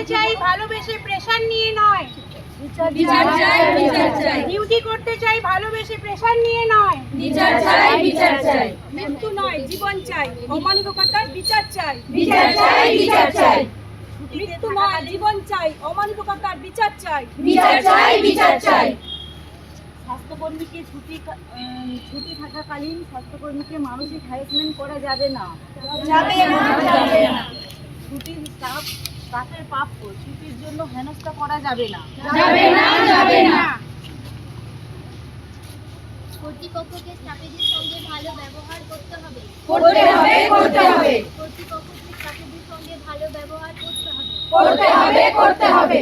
করতে চাই ভালোবেসে প্রেশার নিয়ে নয়। বিচার চাই বিচার চাই ডিউটি করতে চাই ভালোবেসে প্রেশার নিয়ে নয়। বিচার চাই বিচার চাই। মৃত্যু নয় জীবন চাই। অমানবিকতার বিচার চাই। বিচার চাই বিচার চাই। মৃত্যু নয় জীবন চাই। অমানবিকতার বিচার চাই। বিচার চাই বিচার চাই। স্বাস্থ্যকর্মীকে ছুটি ছুটি থাকাকালীন স্বাস্থ্যকর্মীকে মানসিক হ্যারাসমেন্ট করা যাবে না। যাবে না ছুটির স্টাফ প্রাপ্য ছুটির জন্য হেনস্থা করা যাবে না। যাবে না যাবে না। কর্তৃপক্ষকে স্টাফেদের সঙ্গে ভালো ব্যবহার করতে হবে। করতে হবে করতে হবে। কর্তৃপক্ষকে স্টাফেদের সঙ্গে ভালো ব্যবহার করতে হবে। করতে হবে করতে হবে।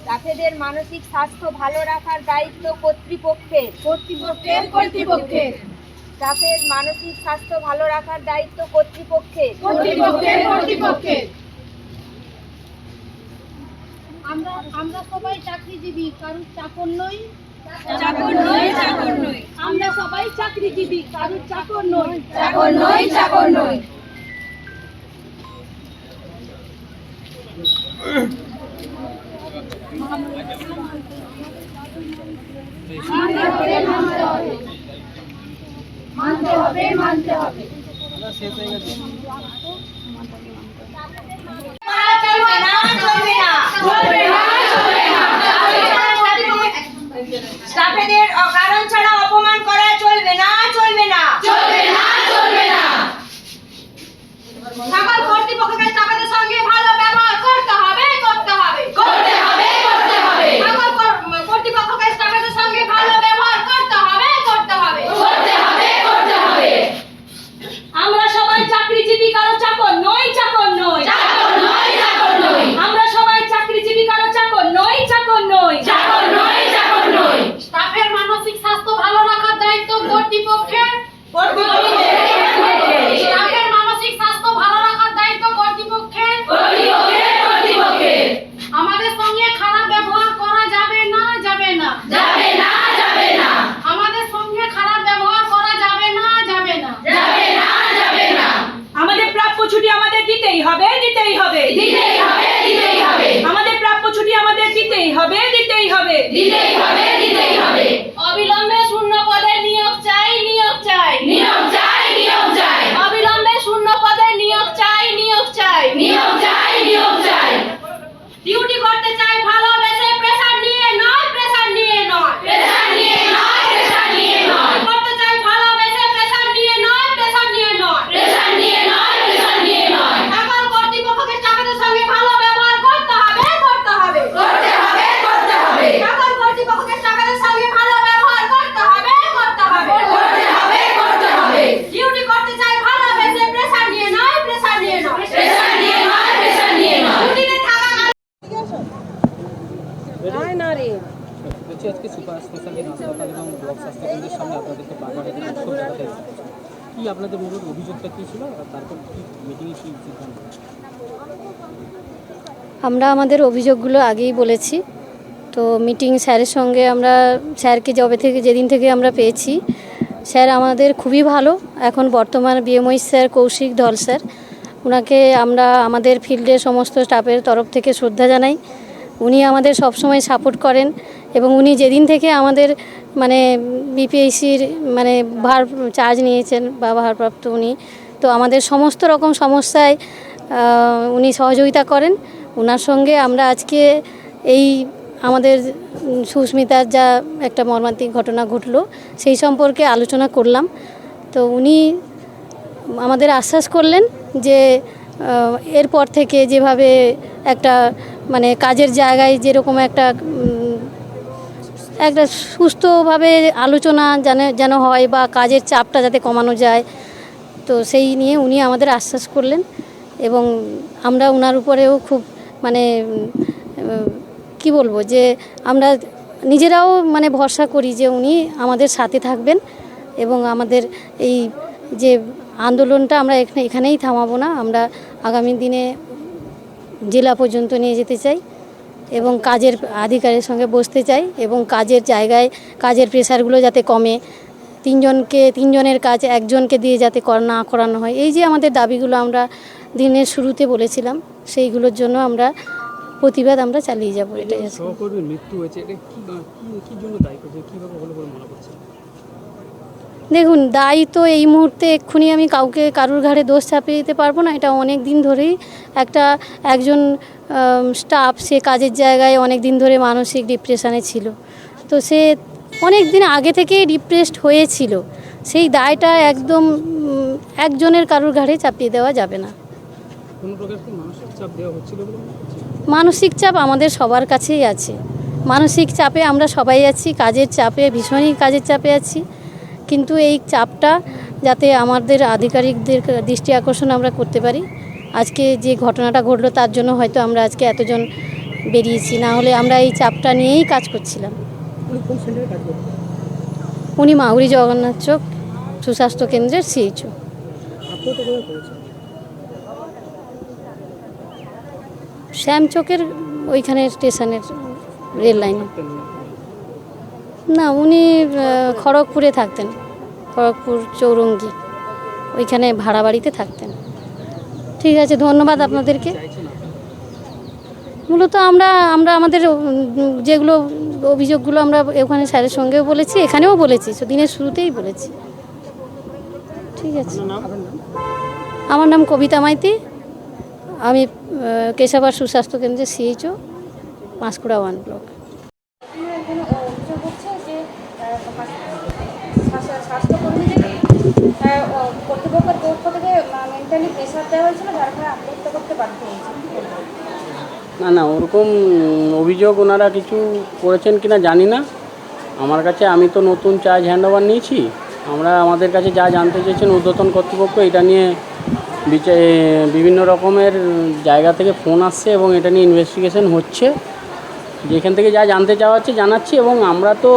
স্টাফেদের মানসিক স্বাস্থ্য ভালো রাখার দায়িত্ব কর্তৃপক্ষের। কর্তৃপক্ষের কর্তৃপক্ষের। স্টাফের মানসিক স্বাস্থ্য ভালো রাখার দায়িত্ব কর্তৃপক্ষের। কর্তৃপক্ষের কর্তৃপক্ষের। আমরা আমরা সবাই চাকরিজীবী কারণ চাকর নই। চাকর নই চাকর নই। আমরা সবাই চাকরিজীবী কারণ চাকর নই। চাকর নই চাকর নই। মানতে হবে মানতে হবে। না চলবে না। স্টাফেদের কারণ ছাড়া অপমান করা চলবে না চলবে না চলবে না চলবে না সকল কর্তৃপক্ষকে স্টাফেদের সঙ্গে ভালো ব্যবহার করতে হবে করতে হবে করতে হবে করতে হবে সকল কর- কর্তৃপক্ষকে স্টাফেদের সঙ্গে ভালো ব্যবহার করতে হবে করতে হবে করতে হবে করতে হবে আমরা সবাই চাকরিজীবী কারও চাকর নই চাকর নই চাকর নই চাকর নই আমরা সবাই চাকরিজীবী কারও চাকর নই চাকর নই চাকর নই চাকর নই স্টাফের মানসিক স্বাস্থ্য ভালো রাখার দায়িত্ব কর্তৃপক্ষের স্টাফের মানসিক স্বাস্থ্য ভালো রাখার দায়িত্ব কর্তৃপক্ষের কর্তৃপক্ষের কর্তৃপক্ষের আমাদের সঙ্গে খারাপ ব্যবহার করা যাবে না যাবে না যাবে না যাবে না আমাদের সঙ্গে খারাপ ব্যবহার করা যাবে না যাবে না যাবে না যাবে না আমাদের প্রাপ্য ছুটি আমাদের দিতেই হবে দিতেই হবে দিতেই হবে দিতেই হবে আমাদের প্রাপ্য ছুটি আমাদের দিতেই হবে দিতেই হবে। দিতেই হবে দিতেই হবে অবিলম্বে শূন্য পদে নিয়োগ চাই নিয়োগ চাই নিয়োগ চাই নিয়োগ চাই অবিলম্বে শূন্য পদে নিয়োগ চাই নিয়োগ চাই নিয়োগ চাই নিয়োগ চাই ডিউটি করতে চাই ভালোবেসে প্রেশার নিয়ে নয় প্রেশার নিয়ে নয় প্রেশার নিয়ে নয় প্রেশার নিয়ে নয় করতে চাই ভালোবেসে প্রেশার নিয়ে নয় প্রেশার নিয়ে নয় প্রেশার নিয়ে নয় প্রেশার নিয়ে নয় সকল কর্তৃপক্ষকে স্টাফেদের সঙ্গে ভালো ব্যবহার করতে হবে করতে হবে করতে হবে করতে হবে সকল কর্তৃপক্ষকে স্টাফেদের সঙ্গে ভালো ব্যবহার করতে হবে করতে হবে করতে হবে করতে হবে ডিউটি করতে চাই ভালোবেসে প্রেশার নিয়ে নয় প্রেশার নিয়ে নয় প্রেশার নিয়ে নয় প্রেশার নিয়ে নয় ডিউটিতে থাকা বলছি আজকে সুপার স্পেশালিটি হাসপাতাল এবং ব্লক স্বাস্থ্যকেন্দ্রের সামনে আপনাদেরকে বারবার এখানে উৎসব দেখাতে এসেছে কি আপনাদের মূল অভিযোগটা কী ছিল? তারপর কি মিটিংয়ে কী সিদ্ধান্ত? আমরা আমাদের অভিযোগগুলো আগেই বলেছি। তো মিটিং স্যারের সঙ্গে আমরা, স্যারকে যবে থেকে, যেদিন থেকে আমরা পেয়েছি, স্যার আমাদের খুবই ভালো। এখন বর্তমান বিএমওই স্যার কৌশিক ধল স্যার। ওনাকে আমরা আমাদের ফিল্ডে সমস্ত স্টাফের তরফ থেকে শ্রদ্ধা জানাই। উনি আমাদের সবসময় সাপোর্ট করেন এবং উনি যেদিন থেকে আমাদের মানে বিপিএসির মানে ভার চার্জ নিয়েছেন বা ভারপ্রাপ্ত উনি। তো আমাদের সমস্ত রকম সমস্যায় উনি সহযোগিতা করেন। ওনার সঙ্গে আমরা আজকে এই আমাদের সুস্মিতার যা একটা মর্মান্তিক ঘটনা ঘটলো, সেই সম্পর্কে আলোচনা করলাম। তো উনি আমাদের আশ্বাস করলেন যে এরপর থেকে যেভাবে একটা মানে কাজের জায়গায় যেরকম একটা একটা সুস্থভাবে আলোচনা যেন যেন হয় বা কাজের চাপটা যাতে কমানো যায়। তো সেই নিয়ে উনি আমাদের আশ্বাস করলেন এবং আমরা ওনার উপরেও খুব মানে কি বলব যে আমরা নিজেরাও মানে ভরসা করি যে উনি আমাদের সাথে থাকবেন এবং আমাদের এই যে আন্দোলনটা আমরা এখানে, এখানেই থামাবো না। আমরা আগামী দিনে জেলা পর্যন্ত নিয়ে যেতে চাই। এবং কাজের আধিকারের সঙ্গে বসতে চাই এবং কাজের জায়গায় কাজের প্রেশারগুলো যাতে কমে। তিনজনকে তিনজনের কাজ একজনকে দিয়ে যাতে কর- না করানো হয়। এই যে আমাদের দাবিগুলো আমরা দিনের শুরুতে বলেছিলাম সেইগুলোর জন্য আমরা প্রতিবাদ আমরা চালিয়ে যাব। এটাই মৃত্যু হয়েছে এটা কি কি- কি জন্য দায়ী করছে? হলো বলে মনে করছে দেখুন দায়ী তো এই মুহূর্তে এক্ষুনি আমি কাউকে কারুর ঘাড়ে দোষ চাপিয়ে দিতে পারব না। এটা অনেক দিন ধরেই একটা একজন স্টাফ সে কাজের জায়গায় অনেক দিন ধরে মানসিক ডিপ্রেশনে ছিল। তো সে অনেক দিন আগে থেকেই ডিপ্রেসড হয়েছিল। সেই দায়টা একদম একজনের কারুর ঘাড়ে চাপিয়ে দেওয়া যাবে না। মনে মানসিক চাপ আমাদের সবার কাছেই আছে। মানসিক চাপে আমরা সবাই আছি কাজের চাপে ভীষণই কাজের চাপে আছি। কিন্তু এই চাপটা যাতে আমাদের আধিকারিকদের দৃষ্টি আকর্ষণ আমরা করতে পারি। আজকে যে ঘটনাটা ঘটলো তার জন্য হয়তো আমরা আজকে এতজন বেরিয়েছি, না হলে আমরা এই চাপটা নিয়েই কাজ করছিলাম। উনি মাউরি জগন্নাথ চোক, সুস্বাস্থ্য কেন্দ্রের সিএইচও শ্যামচকের ওইখানে স্টেশনের রেল লাইনে। না উনি খড়গপুরে থাকতেন খড়গপুর চৌরঙ্গি। ওইখানে ভাড়া বাড়িতে থাকতেন। ঠিক আছে ধন্যবাদ আপনাদেরকে। মূলত আমরা আমরা আমাদের যেগুলো অভিযোগগুলো আমরা ওখানে স্যারের সঙ্গেও বলেছি এখানেও বলেছি দিনের শুরুতেই বলেছি। ঠিক আছে। আমার নাম কবিতা মাইতি। আমি কেশাবার সুস্বাস্থ্য কেন্দ্রের সিএইচও পাঁশকুড়া ওয়ান ব্লক এখানে অভিযোগ হচ্ছে যে না না, ওরকম অভিযোগ ওনারা কিছু করেছেন কিনা জানি না। আমার কাছে আমি তো নতুন চার্জ হ্যান্ডওভার নিয়েছি। আমরা আমাদের কাছে যা জানতে চেয়েছেন ঊর্ধ্বতন কর্তৃপক্ষ, এটা নিয়ে বিভিন্ন রকমের জায়গা থেকে ফোন আসছে এবং এটা নিয়ে ইনভেস্টিগেশন হচ্ছে। যেখান থেকে যা জানতে চাওয়া হচ্ছে জানাচ্ছি এবং আমরা তো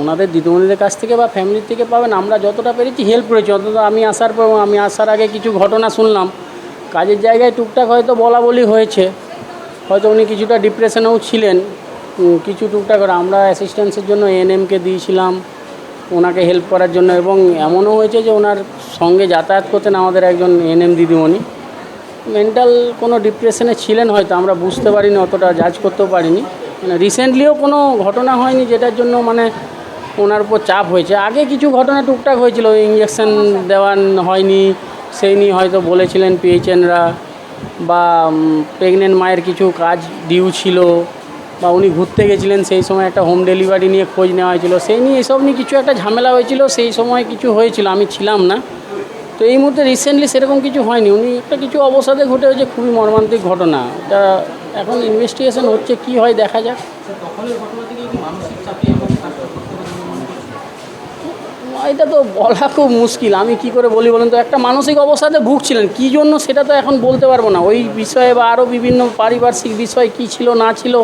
ওনাদের দিদিমণিদের কাছ থেকে বা ফ্যামিলির থেকে পাবেন। আমরা যতটা পেরেছি হেল্প করেছি। অন্তত আমি আসার পর, আমি আসার আগে কিছু ঘটনা শুনলাম। কাজের জায়গায় টুকটাক হয়তো বলা বলি হয়েছে। হয়তো উনি কিছুটা ডিপ্রেশনেও ছিলেন। কিছু টুকটাক আমরা অ্যাসিস্ট্যান্সের জন্য এএনএমকে দিয়েছিলাম, ওনাকে হেল্প করার জন্য। এবং এমনও হয়েছে যে ওনার সঙ্গে যাতায়াত করতেন আমাদের একজন এএনএম দিদিমণি। মেন্টাল কোনো ডিপ্রেশনে ছিলেন হয়তো, আমরা বুঝতে পারিনি, অতটা জাজ করতেও পারিনি। মানে রিসেন্টলিও কোনো ঘটনা হয়নি যেটার জন্য মানে ওনার উপর চাপ হয়েছে। আগে কিছু ঘটনা টুকটাক হয়েছিল ইঞ্জেকশন দেওয়া হয়নি, সেই নিয়ে হয়তো বলেছিলেন পিএইচএনরা বা প্রেগনেন্ট মায়ের কিছু কাজ ডিউ ছিল, বা উনি ঘুরতে গেছিলেন, সেই সময় একটা হোম ডেলিভারি নিয়ে খোঁজ নেওয়া হয়েছিল। সেই নিয়ে এসব নিয়ে কিছু একটা ঝামেলা হয়েছিল, সেই সময় কিছু হয়েছিল, আমি ছিলাম না। তো এই মুহূর্তে রিসেন্টলি সেরকম কিছু হয়নি। উনি একটা কিছু অবসাদে ঘটে হয়েছে, খুবই মর্মান্তিক ঘটনা। এটা এখন ইনভেস্টিগেশন হচ্ছে, কি হয় দেখা যাক। এটা তো বলা খুব মুশকিল। আমি কি করে বলি বলুন তো? একটা মানসিক অবসাদে ভুগছিলেন। কী জন্য সেটা তো এখন বলতে পারব না। ওই বিষয়ে বা আরও বিভিন্ন পারিপার্শ্বিক বিষয় কী ছিল, না ছিল,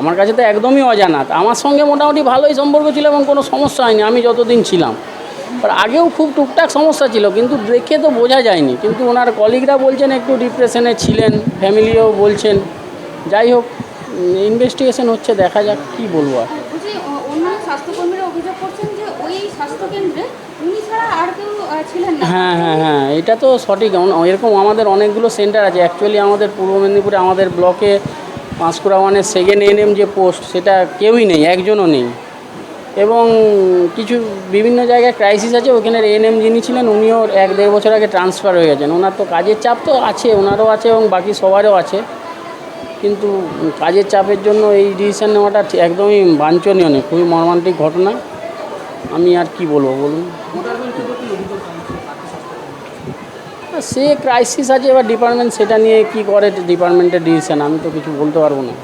আমার কাছে তো একদমই অজানা। আমার সঙ্গে মোটামুটি ভালোই সম্পর্ক ছিল এবং কোনো সমস্যা হয়নি। আমি যতদিন ছিলাম। আগেও খুব টুকটাক সমস্যা ছিল কিন্তু দেখে তো বোঝা যায়নি কিন্তু ওনার কলিগরা বলছেন একটু ডিপ্রেশনে ছিলেন ফ্যামিলিও বলছেন যাই হোক ইনভেস্টিগেশন হচ্ছে দেখা যাক কী বলব আর বলছি অ- অন্যান্য স্বাস্থ্যকর্মীরা অভিযোগ করছেন যে ওই স্বাস্থ্যকেন্দ্রে উনি ছাড়া আর কেউ ছিলেন না হ্যাঁ হ্যাঁ হ্যাঁ এটা তো সঠিক এরকম আমাদের অনেকগুলো সেন্টার আছে অ্যাকচুয়ালি আমাদের পূর্ব মেদিনীপুরে আমাদের ব্লকে পাঁশকুড়া ওয়ানের সেকেন্ড এনএম যে পোস্ট সেটা কেউই নেই একজনও নেই। এবং কিছু বিভিন্ন জায়গায় ক্রাইসিস আছে ওখানের এএনএম যিনি ছিলেন, উনিও এক দেড় বছর আগে ট্রান্সফার হয়ে গেছেন। ওনার তো কাজের চাপ তো আছে, ওনারও আছে এবং বাকি সবারও আছে। কিন্তু কাজের চাপের জন্য এই ডিসিশন নেওয়াটা একদমই বাঞ্ছনীয় নেই খুবই মর্মান্তিক ঘটনা। আমি আর কি বলব বলুন? সে ক্রাইসিস আছে, এবার ডিপার্টমেন্ট সেটা নিয়ে কি করে ডিপার্টমেন্টের ডিসিশন আমি তো কিছু বলতে পারব না।